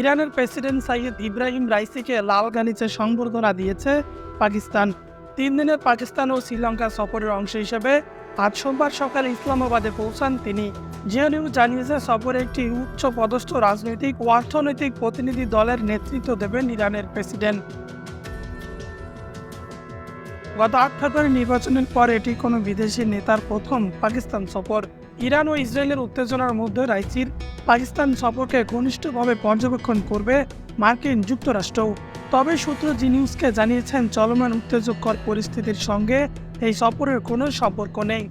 ইরানের president Syed Ebrahim রাইসিকে লাল গালিচে সংবর্ধনা দিয়েছে পাকিস্তান। তিন দিনের পাকিস্তান ও শ্রীলঙ্কা সফরের অংশ হিসেবে আজ সোমবার সকালে ইসলামাবাদে পৌঁছান তিনি। জিওনিউ জানিয়েছে, সফরে একটি উচ্চ পদস্থ রাজনৈতিক ও অর্থনৈতিক প্রতিনিধি দলের নেতৃত্ব দেবেন ইরানের প্রেসিডেন্ট। গত আট ফেব্রুয়ারি নির্বাচনের পর এটি কোনো বিদেশি নেতার প্রথম পাকিস্তান সফর। ইরান ও ইসরায়েলের উত্তেজনার মধ্যে রাইসির পাকিস্তান সফরকে ঘনিষ্ঠভাবে পর্যবেক্ষণ করবে মার্কিন যুক্তরাষ্ট্র। তবে সূত্র জি নিউজকে জানিয়েছেন, চলমান উত্তেজকর পরিস্থিতির সঙ্গে এই সফরের কোনো সম্পর্ক নেই।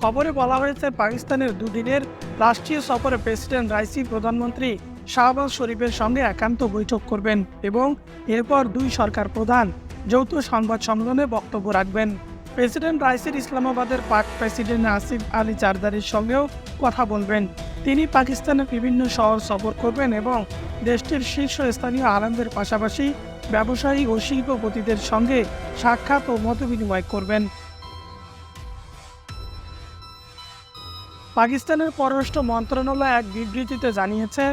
খবরে বলা হয়েছে, পাকিস্তানের দুদিনের রাষ্ট্রীয় সফরে প্রেসিডেন্ট রাইসি প্রধানমন্ত্রী শাহবাজ শরীফের সঙ্গে একান্ত বৈঠক করবেন এবং এরপর দুই সরকার প্রধান যৌথ সংবাদ সম্মেলনে বক্তব্য রাখবেন। প্রেসিডেন্ট রাইসির ইসলামাবাদের পাক প্রেসিডেন্ট আসিফ আলী জারদারির সঙ্গেও কথা বলবেন। তিনি পাকিস্তানের বিভিন্ন শহর সফর করবেন এবং দেশটির শীর্ষস্থানীয় আনন্দের পাশাপাশি ব্যবসায়ী ও শিল্পপতিদের সঙ্গে সাক্ষাৎ ও মতবিনিময় করবেন। পাকিস্তানের পররাষ্ট্র মন্ত্রণালয় এক বিবৃতিতে জানিয়েছে,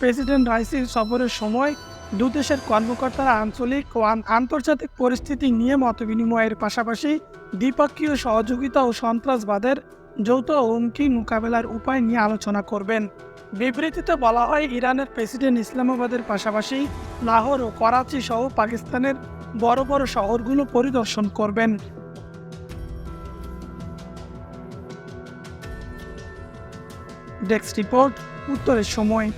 প্রেসিডেন্ট রাইসির সফরের সময় দু দেশের কর্মকর্তারা আঞ্চলিক ও আন- আন্তর্জাতিক পরিস্থিতি নিয়ে মতবিনিময়ের পাশাপাশি দ্বিপক্ষীয় সহযোগিতা ও সন্ত্রাসবাদের যৌথ হুমকি মোকাবেলার উপায় নিয়ে আলোচনা করবেন। বিবৃতিতে বলা হয়, ইরানের প্রেসিডেন্ট ইসলামাবাদের পাশাপাশি লাহোর ও করাচি সহ পাকিস্তানের বড় বড় শহরগুলো পরিদর্শন করবেন। ডেস্ক রিপোর্ট, উত্তরের সময়।